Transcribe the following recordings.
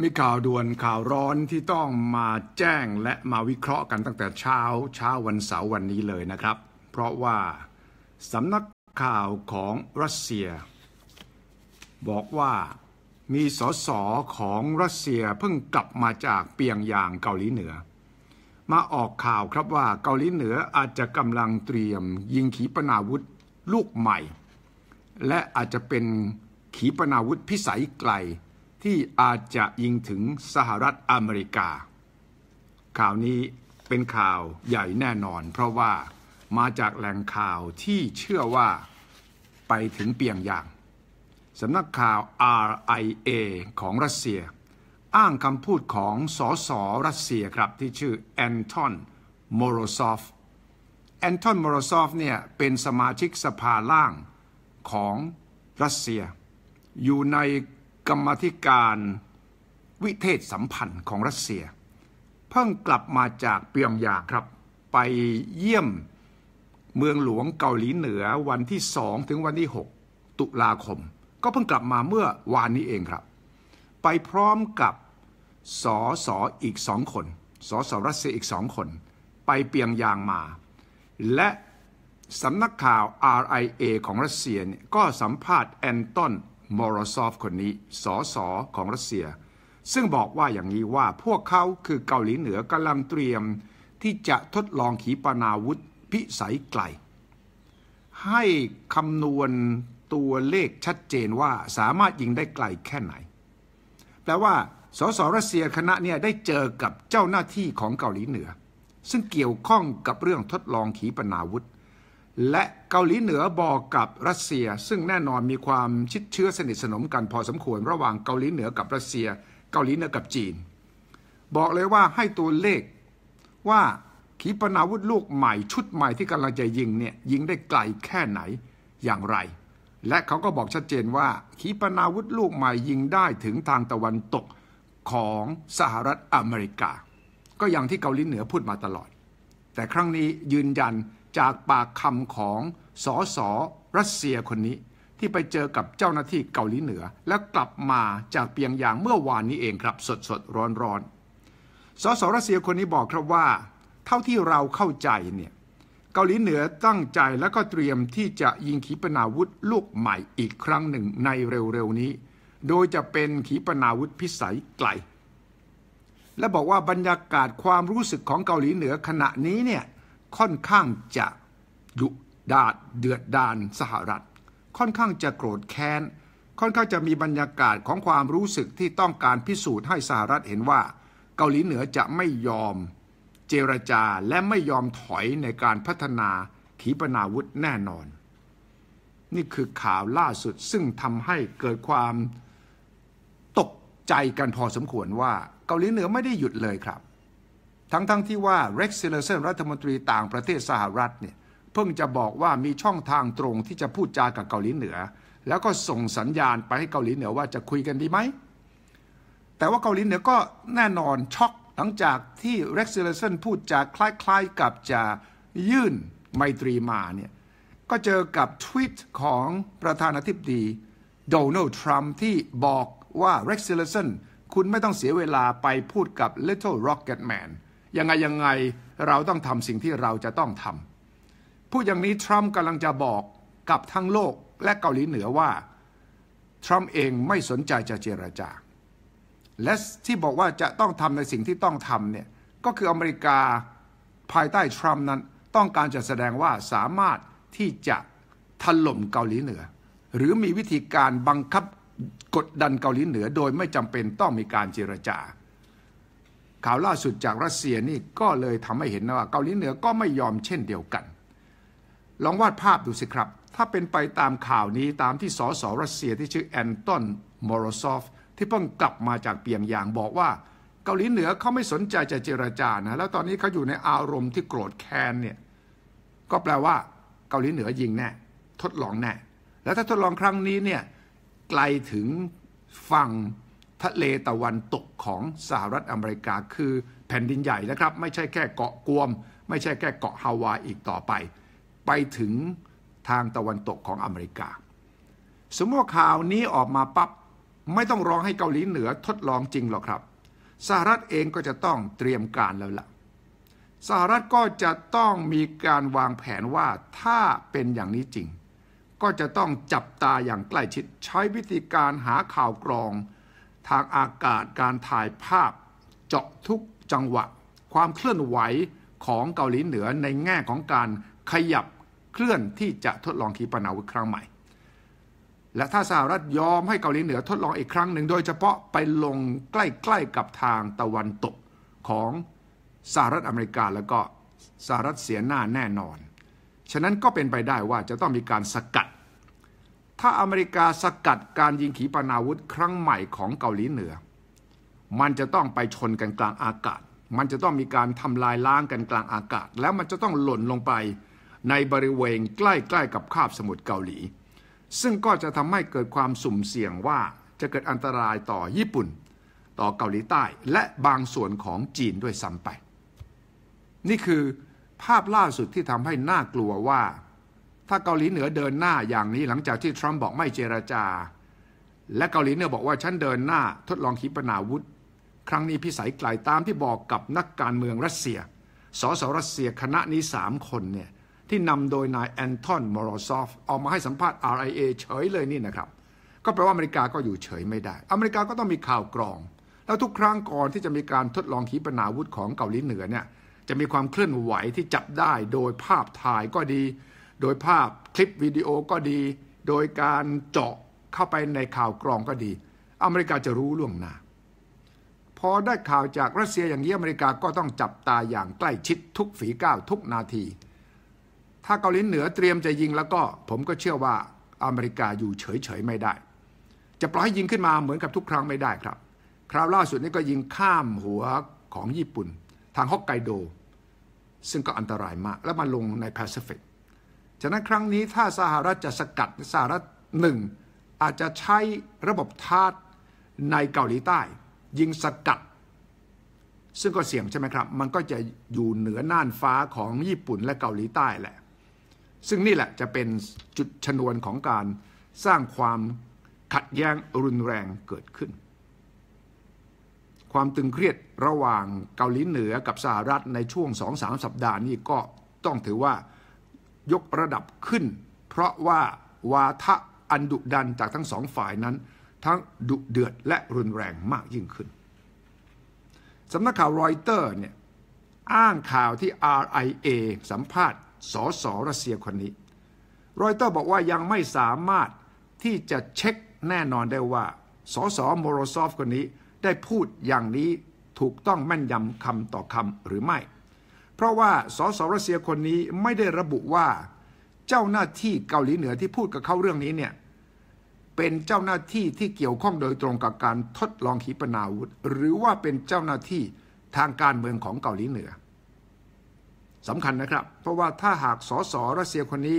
มีข่าวด่วนข่าวร้อนที่ต้องมาแจ้งและมาวิเคราะห์กันตั้งแต่เช้าเช้าวันเสาร์วันนี้เลยนะครับ เพราะว่าสำนักข่าวของรัสเซีย บอกว่ามีสสของรัสเซียเพิ่งกลับมาจากเปียงยางเกาหลีเหนือ มาออกข่าวครับว่าเกาหลีเหนืออาจจะกำลังเตรียม ยิงขีปนาวุธลูกใหม่ และอาจจะเป็นขีปนาวุธพิสัยไกล ที่อาจจะยิงถึงสหรัฐอเมริกา ข่าวนี้เป็นข่าวใหญ่แน่นอน เพราะว่ามาจากแหล่งข่าวที่เชื่อว่าไปถึงเปียงยางสำนักข่าว RIA ของรัสเซีย อ้างคำพูดของสอสอรัสเซียครับที่ชื่อแอนทอนโมโรซอฟแอนทอนโมโรซอฟเนี่ยเป็นสมาชิกสภาล่างของรัสเซีย อยู่ใน กรรมธิการวิเทศสัมพันธ์ของรัสเซีย เพิ่งกลับมาจากเปียงยางครับ ไปเยี่ยมเมืองหลวงเกาหลีเหนือวันที่สองถึงวันที่ 6 ตุลาคม ก็เพิ่งกลับมาเมื่อวานนี้เองครับ ไปพร้อมกับสอสออีกสองคนสอสอรัสเซียอีกสองคน ไปเปียงยางมา และสำนักข่าว RIA ของรัสเซียเนี่ยก็สัมภาษณ์แอนตอน มอรซอฟคนนี้สอสอของรัสเซีย ซึ่งบอกว่าอย่างนี้ว่าพวกเขาคือเกาหลีเหนือกำลังเตรียมที่จะทดลองขีปนาวุธพิสัยไกล ให้คำนวณตัวเลขชัดเจนว่าสามารถยิงได้ไกลแค่ไหน แปลว่าสสรัสเซียคณะเนี่ยได้เจอกับเจ้าหน้าที่ของเกาหลีเหนือ ซึ่งเกี่ยวข้องกับเรื่องทดลองขีปนาวุธ และเกาหลีเหนือบอกกับรัสเซีย ซึ่งแน่นอนมีความชิดเชื้อสนิทสนมกันพอสมควรระหว่างเกาหลีเหนือกับรัสเซีย เกาหลีเหนือกับจีน บอกเลยว่าให้ตัวเลขว่าขีปนาวุธลูกใหม่ชุดใหม่ที่กำลังจะยิงเนี่ยยิงได้ไกลแค่ไหนอย่างไร และเขาก็บอกชัดเจนว่า ขีปนาวุธลูกใหม่ยิงได้ถึงทางตะวันตกของสหรัฐอเมริกา ก็อย่างที่เกาหลีเหนือพูดมาตลอด แต่ครั้งนี้ยืนยัน จากปากคำของสอสอรัสเซียคนนี้ ที่ไปเจอกับเจ้าหน้าที่เกาหลีเหนือ แล้วกลับมาจากเปียงยางเมื่อวานนี้เองครับสดสดร้อนร้อนสอสอรัสเซียคนนี้บอกครับว่า เท่าที่เราเข้าใจเนี่ยเกาหลีเหนือตั้งใจแล้วก็เตรียมที่จะยิงขีปนาวุธลูกใหม่อีกครั้งหนึ่งในเร็วๆนี้ โดยจะเป็นขีปนาวุธพิสัยไกล และบอกว่าบรรยากาศความรู้สึกของเกาหลีเหนือขณะนี้เนี่ย ค่อนข้างจะดุดาดเดือดดานสหรัฐ ค่อนข้างจะโกรธแค้น ค่อนข้างจะมีบรรยากาศของความรู้สึกที่ต้องการพิสูจน์ให้สหรัฐเห็นว่า เกาหลีเหนือจะไม่ยอม เจรจาและไม่ยอมถอยในการพัฒนาขีปนาวุธแน่นอน นี่คือข่าวล่าสุดซึ่งทำให้เกิดความตกใจกันพอสมควรว่าเกาหลีเหนือไม่ได้หยุดเลยครับ ทั้งๆทที่ว่าเร็กซิลเลเซนรัฐมนตรีต่างประเทศสหรัฐเนี่ยเพิ่งจะบอกว่ามีช่องทางตรงที่จะพูดจากับเกาหลีเหนือ แล้วก็ส่งสัญญาณไปให้เกาหลีเหนือว่าจะคุยกันดีไหม แต่ว่าเกาหลีเหนือก็แน่นอนช็อกหลังจากที่เร็กซิลเลสันพูดจาคล้ายๆกับจะยื่นไมตรีมาเนี่ยก็เจอกับทวีตของประธานาธิบดีโดนัลด์ทรัมป์ที่บอกว่าเร็กซิลเลสันคุณไม่ต้องเสียเวลาไปพูดกับ Little Rocket Man ยังไงยังไงเราต้องทำสิ่งที่เราจะต้องทำพูดอย่างนี้ทรัมป์กำลังจะบอกกับทั้งโลกและเกาหลีเหนือว่า ทรัมป์เองไม่สนใจจะเจรจา และที่บอกว่าจะต้องทำในสิ่งที่ต้องทำเนี่ยก็คืออเมริกาภายใต้ทรัมป์นั้นต้องการจะแสดงว่าสามารถที่จะถล่มเกาหลีเหนือ หรือมีวิธีการบังคับกดดันเกาหลีเหนือโดยไม่จำเป็นต้องมีการเจรจา ข่าวล่าสุดจากรัสเซียนี่ก็เลยทำให้เห็นว่าเกาหลีเหนือก็ไม่ยอมเช่นเดียวกัน ลองวาดภาพดูสิครับ ถ้าเป็นไปตามข่าวนี้ตามที่สสรัสเซียที่ชื่อแอนตอนมอรซอฟที่เพิ่งกลับมาจากเปียงยางบอกว่า เกาหลีเหนือเขาไม่สนใจจะเจรจานะแล้วตอนนี้เขาอยู่ในอารมณ์ที่โกรธแค้นเนี่ยก็แปลว่าเกาหลีเหนือยิงแน่ทดลองแน่แล้วถ้าทดลองครั้งนี้เนี่ยไกลถึงฝั่ง ทะเลตะวันตกของสหรัฐอเมริกาคือแผ่นดินใหญ่นะครับ ไม่ใช่แค่เกาะกวม ไม่ใช่แค่เกาะฮาวายอีกต่อไป ไปถึงทางตะวันตกของอเมริกา สมมติว่าข่าวนี้ออกมาปับ๊บไม่ต้องรองให้เกาหลีเหนือทดลองจริงหรอกครับ สหรัฐเองก็จะต้องเตรียมการแล้วล่ะสหรัฐก็จะต้องมีการวางแผนว่าถ้าเป็นอย่างนี้จริง ก็จะต้องจับตาอย่างใกล้ชิดใช้วิธีการหาข่าวกรอง ทางอากาศการถ่ายภาพ เจาะทุกจังหวะ ความเคลื่อนไหวของเกาหลีเหนือในแง่ของการขยับเคลื่อนที่จะทดลองขีปนาวุธครั้งใหม่ และถ้าสหรัฐยอมให้เกาหลีเหนือทดลองอีกครั้งหนึ่ง โดยเฉพาะไปลงใกล้ๆกับทางตะวันตกของสหรัฐอเมริกาแล้วก็สหรัฐเสียหน้าแน่นอน ฉะนั้นก็เป็นไปได้ว่าจะต้องมีการสกัด ถ้าอเมริกาสกัดการยิงขีปนาวุธครั้งใหม่ของเกาหลีเหนือ มันจะต้องไปชนกันกลางอากาศ มันจะต้องมีการทำลายล้างกันกลางอากาศ แล้วมันจะต้องหล่นลงไปในบริเวณใกล้ๆกับคาบสมุทรเกาหลี ซึ่งก็จะทำให้เกิดความสุ่มเสี่ยงว่าจะเกิดอันตรายต่อญี่ปุ่น ต่อเกาหลีใต้ และบางส่วนของจีนด้วยซ้ำไป นี่คือภาพล่าสุดที่ทำให้น่ากลัวว่า ถ้าเกาหลีเหนือเดินหน้าอย่างนี้หลังจากที่ทรัมป์บอกไม่เจรจา และเกาหลีเหนือบอกว่าฉันเดินหน้าทดลองขีปนาวุธ ครั้งนี้พิสัยไกลตามที่บอกกับนักการเมืองรัสเซีย สสรัสเซียคณะนี้สามคนเนี่ยที่นำโดยนายแอนทอนมอรซอฟออกมาให้สัมภาษณ์ RIA เฉยเลยนี่นะครับ ก็แปลว่าอเมริกาก็อยู่เฉยไม่ได้ อเมริกาก็ต้องมีข่าวกรอง แล้วทุกครั้งก่อนที่จะมีการทดลองขีปนาวุธของเกาหลีเหนือเนี่ยจะมีความเคลื่อนไหวที่จับได้โดยภาพถ่ายก็ดี โดยภาพคลิปวิดีโอก็ดี โดยการเจาะเข้าไปในข่าวกรองก็ดี อเมริกาจะรู้ล่วงหน้า พอได้ข่าวจากรัสเซียอย่างนี้อเมริกาก็ต้องจับตาอย่างใกล้ชิดทุกฝีก้าวทุกนาที ถ้าเกาหลีเหนือเตรียมจะยิงแล้วก็ ผมก็เชื่อว่าอเมริกาอยู่เฉยๆไม่ได้ จะปล่อยให้ยิงขึ้นมาเหมือนกับทุกครั้งไม่ได้ครับ คราวล่าสุดนี้ก็ยิงข้ามหัวของญี่ปุ่น ทางฮอกไกโด ซึ่งก็อันตรายมาก แล้วมาลงในแปซิฟิก ฉะนั้นครั้งนี้ถ้าสหรัฐจะสกัดสหรัฐหนึ่งอาจจะใช้ระบบทาร์ในเกาหลีใต้ ยิงสกัด ซึ่งก็เสี่ยงใช่ไหมครับ มันก็จะอยู่เหนือน่านฟ้าของญี่ปุ่นและเกาหลีใต้แหละ ซึ่งนี่แหละจะเป็นจุดชนวนของการสร้างความขัดแย้งรุนแรงเกิดขึ้น ความตึงเครียดระหว่างเกาหลีเหนือกับสหรัฐในช่วงสองสามสัปดาห์นี้ก็ต้องถือว่า ยกระดับขึ้น เพราะว่าวาทะอันดุดันจากทั้งสองฝ่ายนั้น ทั้งดุเดือดและรุนแรงมากยิ่งขึ้นสำนักข่าวรอยเตอร์เนี่ยอ้างข่าวที่ RIA สัมภาษณ์สอสอรัสเซียคนนี้ รอยเตอร์บอกว่ายังไม่สามารถที่จะเช็คแน่นอนได้ว่าสอสอโมโรซอฟคนนี้ได้พูดอย่างนี้ถูกต้องแม่นยำคำต่อคำหรือไม่ ราะว่าสสรัสเซียคนนี้ไม่ได้ระบุว่า เจ้าหน้าที่เกาหลีเหนือที่พูดกับเขาเรื่องนี้เนี่ยเป็นเจ้าหน้าที่ที่เกี่ยวข้องโดยตรงกับการทดลองขีปนาวุธ หรือว่าเป็นเจ้าหน้าที่ทางการเมืองของเกาหลีเหนือสำคัญนะครับ เพราะว่าถ้าหากสสรัสเซียคนนี้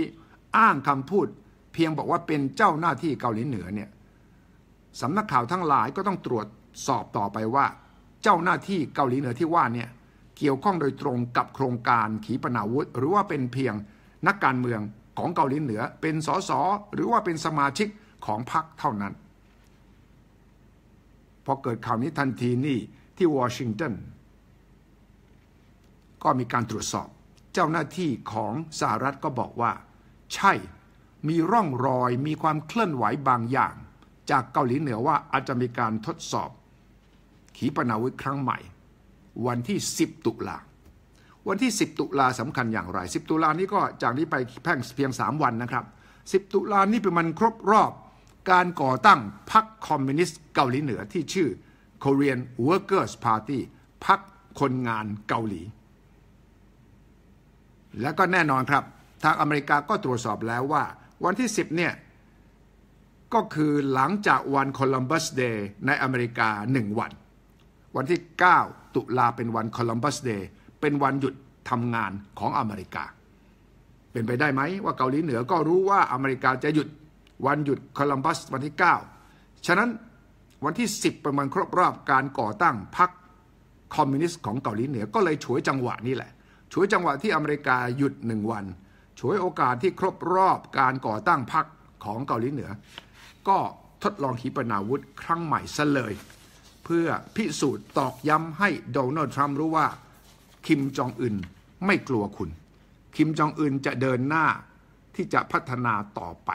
อ้างคำพูด เพียงบอกว่าเป็นเจ้าหน้าที่เกาหลีเหนือเนี่ยสำนักข่าวทั้งหลายก็ต้องตรวจสอบต่อไปว่า เจ้าหน้าที่เกาหลีเหนือที่ว่าเนี่ย เกี่ยวข้องโดยตรงกับโครงการขีปนาวุธ หรือว่าเป็นเพียงนักการเมืองของเกาหลีเหนือ เป็นสสหรือว่าเป็นสมาชิกของพรรคเท่านั้น พอเกิดข่าวนี้ทันทีนี่ที่วอชิงตันก็มีการตรวจสอบ เจ้าหน้าที่ของสหรัฐก็บอกว่า ใช่มีร่องรอยมีความเคลื่อนไหวบางอย่าง จากเกาหลีเหนือว่าอาจจะมีการทดสอบ ขีปนาวุธครั้งใหม่ วันที่ 10 ตุลาวันที่ 10 ตุลาสำคัญอย่างไร 10 ตุลานี้ก็จากนี้ไปแพ่งเพียง 3 วันนะครับ 10 ตุลานี้เป็นมันครบรอบการก่อตั้งพรรคคอมมิวนิสต์เกาหลีเหนือที่ชื่อ Korean Workers Party พรรคคนงานเกาหลี แล้วก็แน่นอนครับ ทางอเมริกาก็ตรวจสอบแล้วว่า วันที่ 10 เนี่ย ก็คือหลังจากวันโคลัมบัสเดย์ในอเมริกา 1 วัน วันที่ 9 ตุลาเป็นวันโคลัมบัสเดย์เป็นวันหยุดทำงานของอเมริกา เป็นไปได้ไหมว่าเกาหลีเหนือก็รู้ว่าอเมริกาจะหยุดวันหยุดโคลัมบัสวันที่ 9 ฉะนั้นวันที่ 10 เป็นวันครบรอบการก่อตั้งพรรคคอมมิวนิสต์ของเกาหลีเหนือก็เลยฉวยจังหวะนี้แหละฉวยจังหวะที่อเมริกาหยุดหนึ่งวันฉวยโอกาสที่ครบรอบการก่อตั้งพรรคของเกาหลีเหนือ ก็ทดลองขีปนาวุธครั้งใหม่ซะเลย เพื่อพิสูจน์ตอกย้ำให้โดนัลด์ทรัมป์รู้ว่า คิมจองอึนไม่กลัวคุณ คิมจองอึนจะเดินหน้าที่จะพัฒนาต่อไป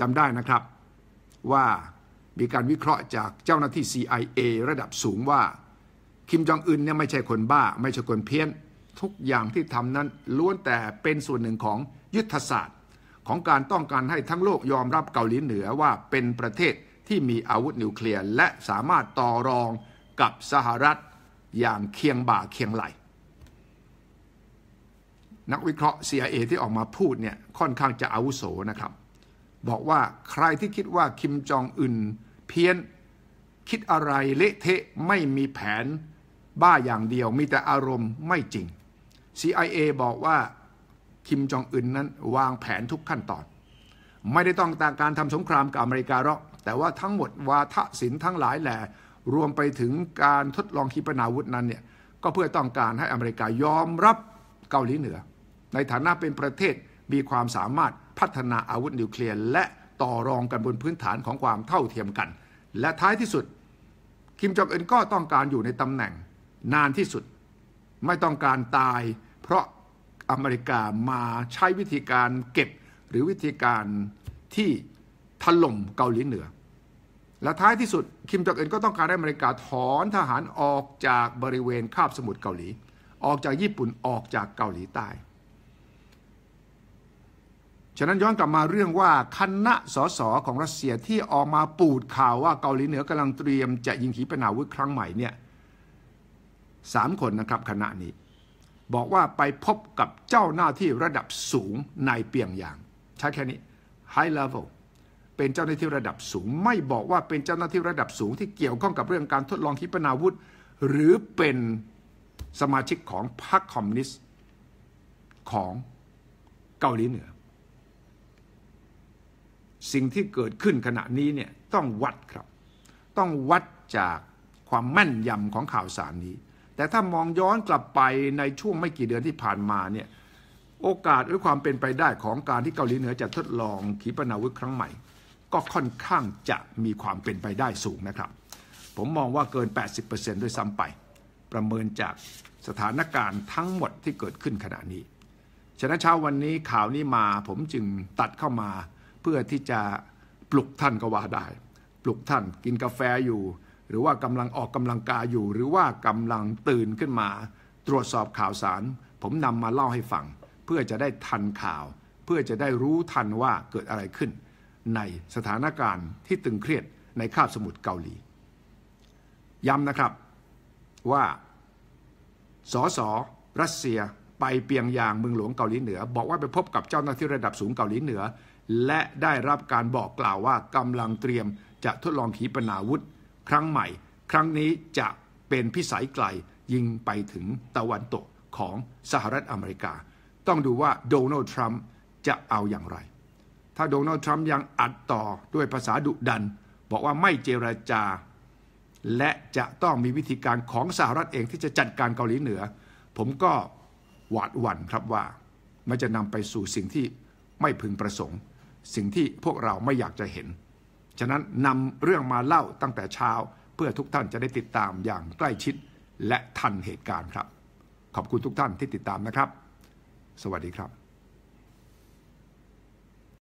จำได้นะครับว่ามีการวิเคราะห์จากเจ้าหน้าที่ CIA ระดับสูงว่า คิมจองอึนเนี่ยไม่ใช่คนบ้า ไม่ใช่คนเพี้ยน ทุกอย่างที่ทำนั้นล้วนแต่เป็นส่วนหนึ่งของยุทธศาสตร์ ของการต้องการให้ทั้งโลกยอมรับเกาหลีเหนือว่าเป็นประเทศ ที่มีอาวุธนิวเคลียร์และสามารถต่อรองกับสหรัฐอย่างเคียงบ่าเคียงไหล นักวิเคราะห์ CIA ที่ออกมาพูดเนี่ยค่อนข้างจะอาวุโสนะครับ บอกว่าใครที่คิดว่าคิมจองอึนเพี้ยนคิดอะไรเละเทะไม่มีแผนบ้าอย่างเดียวมีแต่อารมณ์ไม่จริง CIA บอกว่าคิมจองอึนนั้นวางแผนทุกขั้นตอน ไม่ได้ต้องการทำสงครามกับอเมริกาหรอก แต่ว่าทั้งหมดวาทศิลป์ทั้งหลายแหล่รวมไปถึงการทดลองขีปนาวุธนั้นเนี่ยก็เพื่อต้องการให้อเมริกายอมรับเกาหลีเหนือ ในฐานะเป็นประเทศมีความสามารถพัฒนาอาวุธนิวเคลียร์และต่อรองกันบนพื้นฐานของความเท่าเทียมกัน และท้ายที่สุด คิมจองอึนก็ต้องการอยู่ในตำแหน่งนานที่สุด ไม่ต้องการตาย เพราะอเมริกามาใช้วิธีการเก็บหรือวิธีการที่ ถล่มเกาหลีเหนือ และท้ายที่สุดคิมจองอึนก็ต้องการให้อเมริกาถอนทหารออกจากบริเวณคาบสมุทรเกาหลี ออกจากญี่ปุ่นออกจากเกาหลีใต้ ฉะนั้นย้อนกลับมาเรื่องว่าคณะสสของรัสเซียที่ออกมาปูดข่าวว่าเกาหลีเหนือกำลังเตรียมจะยิงขีปนาวุธครั้งใหม่เนี่ยสามคนนะครับคณะนี้ บอกว่าไปพบกับเจ้าหน้าที่ระดับสูงในเปียงยาง ใช้แค่นี้ high level เป็นเจ้าหน้าที่ระดับสูง ไม่บอกว่าเป็นเจ้าหน้าที่ระดับสูงที่เกี่ยวข้องกับเรื่องการทดลองขีปนาวุธ หรือเป็นสมาชิกของพรรคคอมมิวนิสต์ของเกาหลีเหนือ สิ่งที่เกิดขึ้นขณะนี้เนี่ยต้องวัดครับ ต้องวัดจากความแม่นยำของข่าวสารนี้ แต่ถ้ามองย้อนกลับไปในช่วงไม่กี่เดือนที่ผ่านมาเนี่ยโอกาสหรือความเป็นไปได้ของการที่เกาหลีเหนือจะทดลองขีปนาวุธครั้งใหม่ ก็ค่อนข้างจะมีความเป็นไปได้สูงนะครับ ผมมองว่าเกิน 80%ด้วยซ้ำไป ประเมินจากสถานการณ์ทั้งหมดที่เกิดขึ้นขณะนี้ ฉะนั้นเช้าวันนี้ข่าวนี้มาผมจึงตัดเข้ามาเพื่อที่จะปลุกท่านก็ว่าได้ ปลุกท่านกินกาแฟอยู่ หรือว่ากำลังออกกำลังกายอยู่ หรือว่ากำลังตื่นขึ้นมา ตรวจสอบข่าวสาร ผมนำมาเล่าให้ฟัง เพื่อจะได้ทันข่าว เพื่อจะได้รู้ทันว่าเกิดอะไรขึ้น ในสถานการณ์ที่ตึงเครียดในคาบสมุทรเกาหลี ย้ำนะครับว่าสสรัสเซียไปเปียงยางเมืองหลวงเกาหลีเหนือ บอกว่าไปพบกับเจ้าหน้าที่ระดับสูงเกาหลีเหนือ และได้รับการบอกกล่าวว่ากำลังเตรียมจะทดลองขีปนาวุธ ครั้งใหม่ ครั้งนี้จะเป็นพิสัยไกลยิงไปถึงตะวันตกของสหรัฐอเมริกา ต้องดูว่าโดนัลด์ทรัมป์จะเอาอย่างไร ถ้าโดนัลด์ทรัมป์ยังอัดต่อด้วยภาษาดุดัน บอกว่าไม่เจรจา และจะต้องมีวิธีการของสหรัฐเองที่จะจัดการเกาหลีเหนือ ผมก็หวาดหวั่นครับว่า มันจะนำไปสู่สิ่งที่ไม่พึงประสงค์ สิ่งที่พวกเราไม่อยากจะเห็น ฉะนั้นนำเรื่องมาเล่าตั้งแต่เช้า เพื่อทุกท่านจะได้ติดตามอย่างใกล้ชิดและทันเหตุการณ์ครับ ขอบคุณทุกท่านที่ติดตามนะครับ สวัสดีครับ